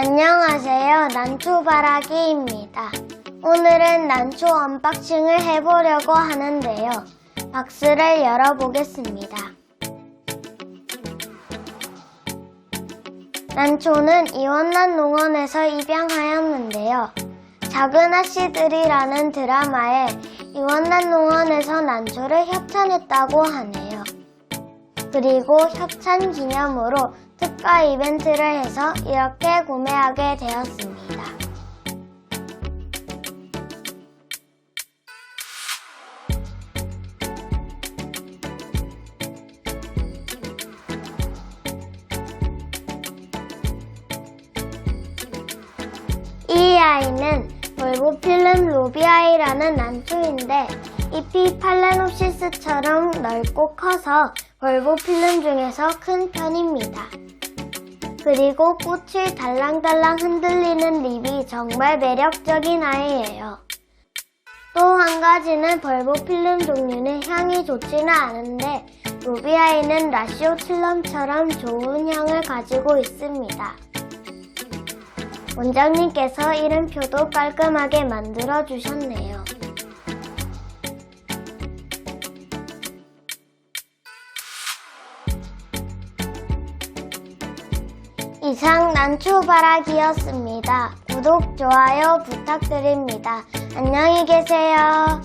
안녕하세요. 난초바라기입니다. 오늘은 난초 언박싱을 해보려고 하는데요. 박스를 열어보겠습니다. 난초는 이원난 농원에서 입양하였는데요. 작은 아씨들이라는 드라마에 이원난 농원에서 난초를 협찬했다고 하네요. 그리고 협찬 기념으로 특가 이벤트를 해서 이렇게 구매하게 되었습니다. 이 아이는 볼보필름 로비아이라는 난초인데 잎이 팔레노시스처럼 넓고 커서 볼보필름 중에서 큰 편입니다. 그리고 꽃이 달랑달랑 흔들리는 립이 정말 매력적인 아이예요. 또 한 가지는 벌보 필름 종류는 향이 좋지는 않은데 로비아이는 라시오 칠럼처럼 좋은 향을 가지고 있습니다. 원장님께서 이름표도 깔끔하게 만들어 주셨네요. 이상 난초바라기였습니다. 구독, 좋아요 부탁드립니다. 안녕히 계세요.